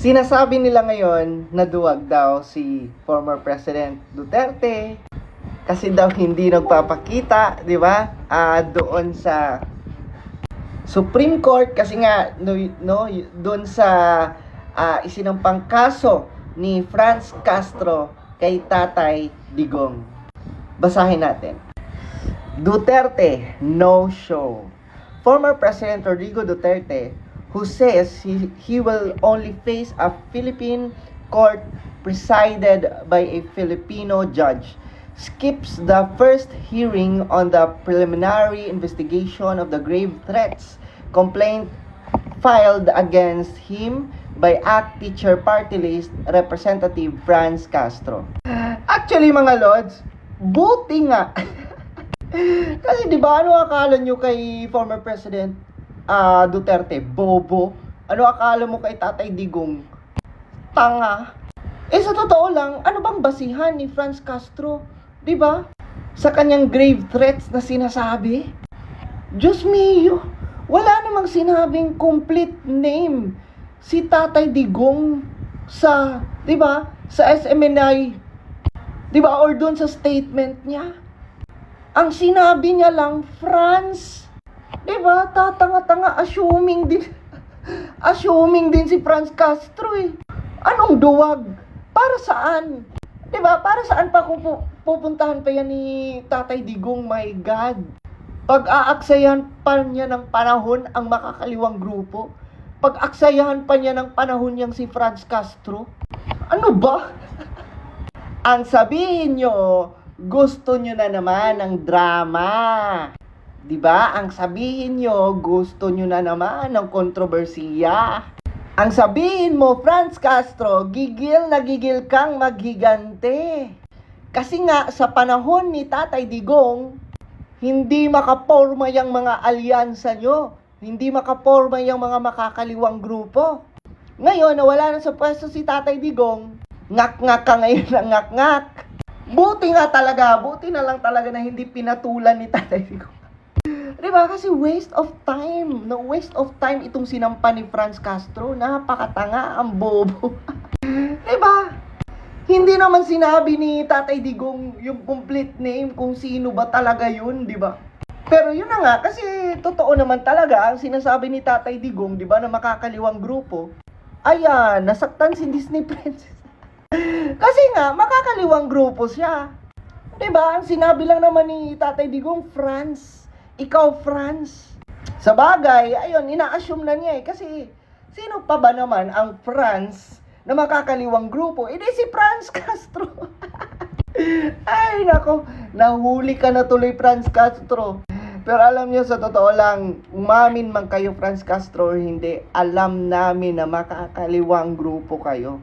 Sinasabi nila ngayon na duwag daw si former President Duterte kasi daw hindi nagpapakita, di ba? Ah, doon sa Supreme Court kasi nga no, no doon sa ah, isinampang kaso ni Franz Castro kay Tatay Digong. Basahin natin. Duterte, no show. Former President Rodrigo Duterte, who says he, he will only face a Philippine court presided by a Filipino judge, skips the first hearing on the preliminary investigation of the grave threats complaint filed against him by ACT Teacher Party List Representative Franz Castro. Actually mga lords, buti nga. Kasi di ba ano akala nyo kay former President ah, Duterte? Bobo. Ano akala mo kay Tatay Digong? Tanga. Eh sa totoo lang, ano bang basihan ni Franz Castro? Di ba? Sa kanyang grave threats na sinasabi? Diyos mio, wala namang sinabing complete name si Tatay Digong sa, 'di ba? Sa SMNI. 'Di ba? Or doon sa statement niya. Ang sinabi niya lang France. 'Di ba? Tatanga-tanga assuming din assuming din si Franz Castro eh. Anong duwag? Para saan? 'Di ba? Para saan pa kung pu- pupuntahan pa yan ni Tatay Digong? My God. Pag-aaksayahan pa niya ng panahon ang makakaliwang grupo. Pag-aksayahan pa niya ng panahon niyang si Franz Castro. Ano ba? ang sabihin nyo, gusto nyo na naman ng drama. 'Di ba? Ang sabihin nyo, gusto nyo na naman ng kontrobersiya. Ang sabihin mo, Franz Castro, gigil na gigil kang maghigante. Kasi nga, sa panahon ni Tatay Digong, hindi makaporma yung mga alyansa nyo. Hindi makaporma yung mga makakaliwang grupo. Ngayon, nawala na sa pwesto si Tatay Digong, ngak-ngak ka ngayon ng ngak-ngak. Buti nga talaga, buti na lang talaga na hindi pinatulan ni Tatay Digong. Diba? Kasi waste of time. No, waste of time itong sinampa ni Franz Castro. Napakatanga, ang bobo. diba? Hindi naman sinabi ni Tatay Digong yung complete name kung sino ba talaga yun, di ba? Pero yun na nga, kasi totoo naman talaga ang sinasabi ni Tatay Digong, di ba, na makakaliwang grupo. Ayan, nasaktan si Disney Princess. kasi nga, makakaliwang grupo siya. Di ba? Ang sinabi lang naman ni Tatay Digong, France. Ikaw, France. Sa bagay, ayun, ina-assume na niya eh. Kasi, sino pa ba naman ang France na makakaliwang grupo? Eh, di si Franz Castro. Ay, nako, nahuli ka na tuloy, Franz Castro. Pero alam niyo, sa totoo lang, umamin man kayo, Franz Castro, or hindi, alam namin na makakaliwang grupo kayo.